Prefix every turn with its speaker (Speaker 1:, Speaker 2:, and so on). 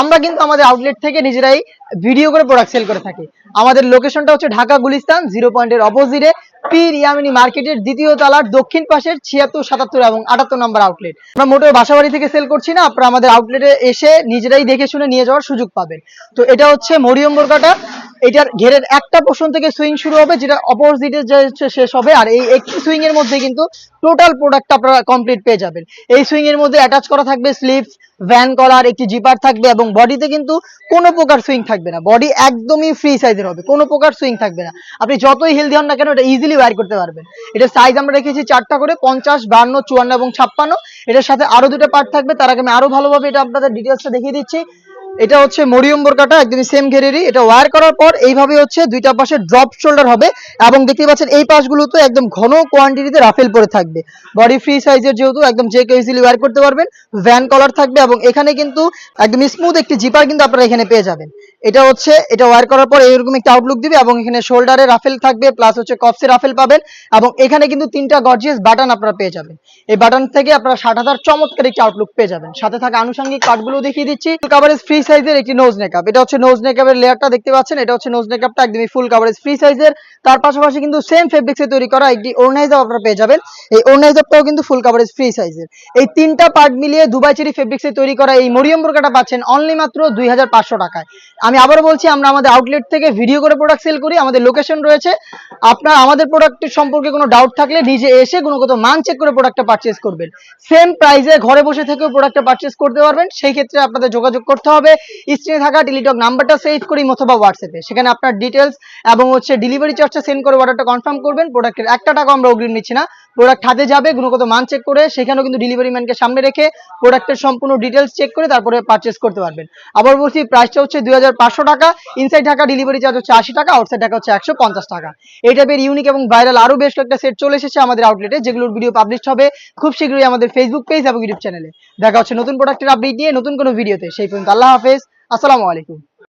Speaker 1: আমার কিন্তু আমাদের আউটলেট থেকে নিজেরাই ভিডিও করে প্রোডাক্ট সেল করে থাকি। আমাদের লোকেশনটা হচ্ছে ঢাকা গুলিস্তান জিরো পয়েন্টের অপোজিটে পীর ইয়ামিনী মার্কেটের দ্বিতীয় তলার দক্ষিণ পাশের ছিয়াত্তর, সাতাত্তর এবং আটাত্তর নম্বর আউটলেট আমরা মোটেও বাসাবাড়ি থেকে সেল করছি না, আপনারা আমাদের আউটলেটে এসে নিজেরাই দেখে শুনে নিয়ে যাওয়ার সুযোগ পাবেন। তো এটা হচ্ছে মরিয়ম বোরকাটা। এটার ঘেরের একটা পোর্শন থেকে সুইং শুরু হবে, যেটা অপোজিটে যে শেষ হবে, আর এই একটি সুইং এর মধ্যে কিন্তু টোটাল প্রোডাক্ট আপনারা কমপ্লিট পেয়ে যাবেন। এই সুইং এর মধ্যে অ্যাটাচ করা থাকবে স্লিপস ভ্যান কলার একটি জিপার থাকবে, এবং বডিতে কিন্তু কোনো প্রকার সুইং থাকবে না। বডি একদমই ফ্রি সাইজের হবে, কোনো প্রকার সুইং থাকবে না। আপনি যতই হেলদি হন না কেন, এটা ইজিলি ওয়্যার করতে পারবেন। এটা সাইজ আমরা রেখেছি চারটা করে, পঞ্চাশ, বান্ন, চুয়ান্ন এবং ছাপ্পান্ন। এটার সাথে আরও দুটো পার্ট থাকবে, তার আগে আমি আরও ভালোভাবে এটা আপনাদের ডিটেলসটা দেখিয়ে দিচ্ছি। এটা হচ্ছে মরিয়ম বোরকাটা একদমই সেম ঘেরেরই। এটা ওয়্যার করার পর এইভাবে হচ্ছে দুইটা পাশে ড্রপ শোল্ডার হবে এবং দেখতে পাচ্ছেন এই পাশগুলোতে একদম ঘন কোয়ান্টিটিতে রাফেল পরে থাকবে। বডি ফ্রি সাইজের যেহেতু একদম যে কেউ ইজিলি ওয়্যার করতে পারবেন ভ্যান কলার থাকবে এবং এখানে কিন্তু একদম স্মুথ একটি জিপার কিন্তু আপনারা এখানে পেয়ে যাবেন। এটা হচ্ছে, এটা ওয়্যার করার পর এরকম একটা আউটলুক দিবে এবং এখানে শোল্ডারে রাফেল থাকবে প্লাস হচ্ছে কপসে রাফেল পাবেন এবং এখানে কিন্তু তিনটা গর্জিয়াস বাটন আপনারা পেয়ে যাবেন। এই বাটন থেকে আপনারা ষাট হাজার চমৎকার একটি আউটলুক পেয়ে যাবেন। সাথে থাকা আনুষঙ্গিক কার্ডগুলো দেখিয়ে দিচ্ছি। কাভারেজ ফ্রি সাইজের একটি নোজ নেকআপ এটা হচ্ছে নোজ নেকআপের লেয়ারটা দেখতে পাচ্ছেন। এটা হচ্ছে নোজ নেকআপটা একদমই ফুল কাভারেজ ফ্রি সাইজের তার পাশাপাশি কিন্তু সেম ফেব্রিক্সে তৈরি করা একটি ওরনাইজার আপনারা পেয়ে যাবেন। এই ওরনাইজারটাও কিন্তু ফুল কাভারেজ ফ্রি সাইজের এই তিনটা পার্ট মিলিয়ে দুবাই চেরি ফেব্রিক্সে তৈরি করা এই মরিয়ম বোরকাটা পাচ্ছেন অনলি মাত্র দুই হাজার পাঁচশো টাকায়। আমি আবারও বলছি, আমরা আমাদের আউটলেট থেকে ভিডিও করে প্রোডাক্ট সেল করি, আমাদের লোকেশন রয়েছে আপনার আমাদের প্রোডাক্টের সম্পর্কে কোনো ডাউট থাকলে নিজে এসে গুণগত মান চেক করে প্রোডাক্টটা পারচেস করবেন। সেম প্রাইসে ঘরে বসে থেকেও প্রোডাক্টটা পারচেস করতে পারবেন, সেই ক্ষেত্রে আপনাদের যোগাযোগ করতে হবে। স্ক্রিনে থাকা টেলিটক নাম্বারটা সেভ করি অথবা হোয়াটসঅ্যাপে সেখানে আপনার ডিটেলস এবং হচ্ছে ডেলিভারি চার্জটা সেন্ড করে অর্ডারটা কনফার্ম করবেন। প্রোডাক্টের একটা টাকা আমরা অগ্রিম নিচ্ছি না। প্রোডাক্ট হাতে যাবে, গুণগত মান চেক করে, সেখানেও কিন্তু ডেলিভারি ম্যানকে সামনে রেখে প্রোডাক্টের সম্পূর্ণ ডিটেলস চেক করে তারপরে পারচেস করতে পারবেন। আবার বলছি প্রাইসটা হচ্ছে দুই হাজার পাঁচশো টাকা ইনসাইড ঢাকা ডেলিভারি চার্জ হচ্ছে আশি টাকা আউটসাইড ঢাকা হচ্ছে একশো পঞ্চাশ টাকা। এই টাইপের ইউনিক এবং ভাইরাল আরও বেশ কয়েকটা সেট চলে এসেছে আমাদের আউটলেটে যেগুলোর ভিডিও পাবলিশ হবে খুব শীঘ্রই আমাদের ফেসবুক পেজ এবং ইউটিউব চ্যানেলে দেখা হচ্ছে নতুন প্রোডাক্টের আপডেট নিয়ে নতুন কোনো ভিডিওতে সেই পর্যন্ত আল্লাহ হাফেজ। আসসালামু আলাইকুম।